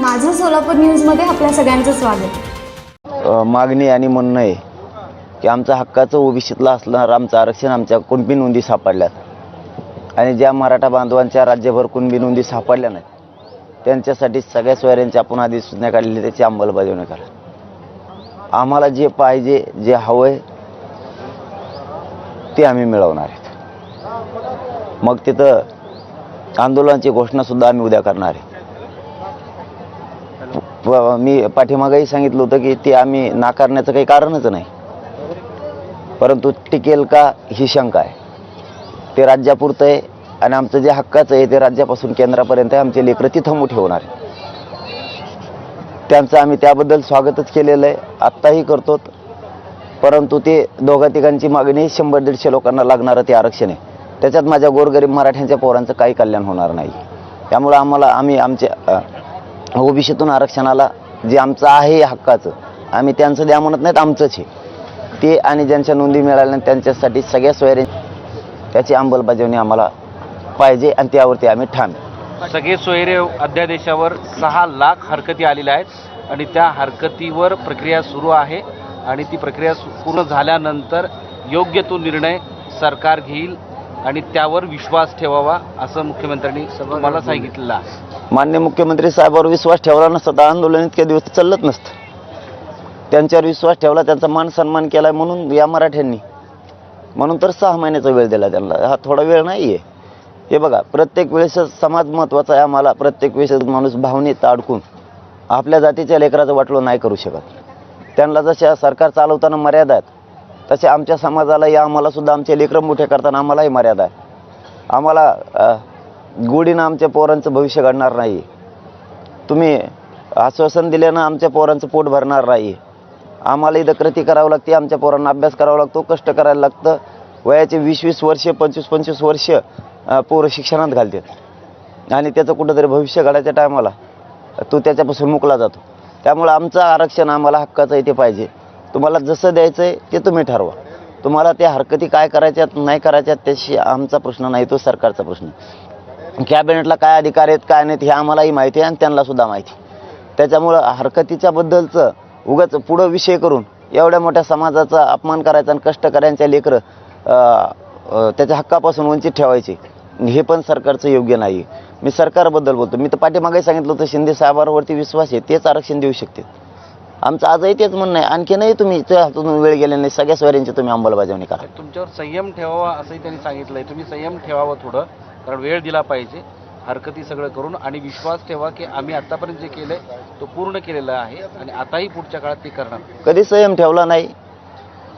माझं सोलापूर न्यूजमध्ये आपल्या सगळ्यांचं स्वागत. मागणी आणि म्हणणं आहे की आमचा हक्काचं ओबीसीतला असणार आमचं आरक्षण आमच्या कुणबी नोंदी सापडल्यात. आणि ज्या मराठा बांधवांच्या राज्यभर कुणबी नोंदी सापडल्या नाहीत त्यांच्यासाठी सगळ्या सोयऱ्यांच्या आपण आधी सूचना काढलेली त्याची अंमलबजावणी करा. आम्हाला जे पाहिजे जे हवं आहे ते आम्ही मिळवणार आहेत. मग तिथं आंदोलनाची घोषणासुद्धा आम्ही उद्या करणार आहे. मी पाठीमागंही सांगितलं होतं की ते आम्ही नाकारण्याचं काही कारणच नाही. परंतु टिकेल का ही शंका आहे. ते राज्यापुरतं आहे आणि आमचं जे हक्काचं आहे ते राज्यापासून केंद्रापर्यंत आहे. आमचे लेकरं तिथं ठेवणार आहे त्यांचं आम्ही त्याबद्दल स्वागतच केलेलं आहे. आत्ताही करतो परंतु ते दोघा तिघांची मागणी शंभर दीडशे लोकांना लागणारं ते आरक्षण आहे. त्याच्यात माझ्या गोरगरीब मराठ्यांच्या पोरांचं काही कल्याण होणार नाही. त्यामुळं आम्हाला आम्ही आमच्या ओबीसीतून आरक्षणाला जे आमचं आहे हक्काचं आम्ही त्यांचं द्या म्हणत नाहीत आमचंच आहे. ते आणि ज्यांच्या नोंदी मिळाल्या त्यांच्यासाठी सगळ्या सोयरे त्याची अंमलबजावणी आम्हाला पाहिजे आणि त्यावरती आम्ही ठाम सगळे सोयरे अध्यादेशावर सहा लाख हरकती आलेल्या आहेत आणि त्या हरकतीवर प्रक्रिया सुरू आहे आणि ती प्रक्रिया सु- पूर्ण झाल्यानंतर योग्य तो निर्णय सरकार घेईल आणि त्यावर विश्वास ठेवावा असं मुख्यमंत्र्यांनी तुम्हाला सांगितलेलं आहे. मान्य मुख्यमंत्री साहेबांवर विश्वास ठेवला नसता तर आंदोलन इतक्या दिवस चालत नसतं. त्यांच्यावर विश्वास ठेवला त्यांचा मान सन्मान केला म्हणून या मराठ्यांनी. म्हणून तर सहा महिन्याचा वेळ दिला त्यांना. हा थोडा वेळ नाही आहे हे बघा प्रत्येक वेळेस समाज महत्त्वाचा आहे आम्हाला प्रत्येक वेळेस माणूस भावनेत अडकून आपल्या जातीच्या लेकराचं वाटलं नाही करू शकत. त्यांना जशा सरकार चालवताना मर्यादा आहेत तसे आमच्या समाजाला या आम्हाला सुद्धा आमचे लेकरं मोठे करताना आम्हालाही मर्यादा आहे. आम्हाला गुढीनं गोडीनं आमच्या पोरांचं भविष्य घडणार नाही. तुम्ही आश्वासन दिल्यानं आमच्या पोरांचं पोट भरणार नाही. आम्हाला इथं कृती करावं लागते आमच्या पोरांना अभ्यास करावा लागतो कष्ट करायला लागतं. वयाचे वीस वीस वर्ष पंचवीस पंचवीस वर्ष पोरं शिक्षणात घालतात. आणि त्याचं कुठंतरी भविष्य घडायच्या टायमाला तो त्याच्यापासून मुकला जातो. त्यामुळं आमचं आरक्षण आम्हाला हक्काचं इथे पाहिजे. तुम्हाला जसं द्यायचं आहे ते तुम्ही ठरवा. तुम्हाला त्या हरकती काय करायच्यात नाही करायच्यात त्याशी आमचा प्रश्न नाही तो सरकारचा प्रश्न कॅबिनेटला काय अधिकार आहेत काय नाहीत हे आम्हालाही माहिती आहे आणि त्यांनासुद्धा माहिती आहे. त्याच्यामुळं हरकतीच्या बद्दलचं उगाच पुढं विषय करून एवढ्या मोठ्या समाजाचा अपमान करायचा आणि कष्टकऱ्यांच्या लेकरं त्याच्या हक्कापासून वंचित ठेवायचे हे पण सरकारचं योग्य नाही मी सरकारबद्दल बोलतो. मी तर पाठीमागे सांगितलं होतं शिंदे साहेबांवरती विश्वास आहे तेच आरक्षण देऊ शकते. आमचं आजही तेच म्हणणं आहे. आणखीनही तुम्ही त्या हातून वेळ गेले नाही. सगळ्या सोयऱ्यांची तुम्ही अंमलबजावणी करा. तुमच्यावर संयम ठेवावा असंही त्यांनी सांगितलंय. तुम्ही संयम ठेवावं थोडं. कारण वेळ दिला पाहिजे. हरकती सगळं करून आणि विश्वास ठेवा की आम्ही आतापर्यंत जे केलंय तो पूर्ण केलेला आहे आणि आताही पुढच्या काळात ते करणार. कधी संयम ठेवला नाही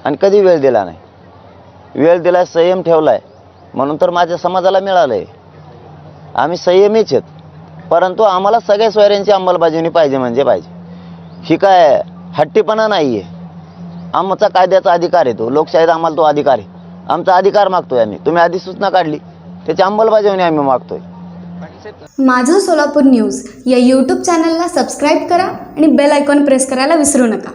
आणि कधी वेळ दिला नाही. वेळ दिला संयम ठेवलाय. म्हणून तर माझ्या समाजाला मिळालं आहे आम्ही संयमीच आहेत. परंतु आम्हाला सगळ्या सोयऱ्यांची अंमलबजावणी पाहिजे म्हणजे पाहिजे. ही काय हट्टीपणा नाही आहे आमचा कायद्याचा अधिकार आहे तो. लोकशाहीत आम्हाला तो अधिकार आहे. आमचा अधिकार मागतोय आम्ही. तुम्ही अधिसूचना काढली. त्याची अंमलबजावणी आम्ही मागतोय. माझं सोलापूर न्यूज या यूट्यूब चॅनलला सबस्क्राईब करा आणि बेल आयकॉन प्रेस करायला विसरू नका.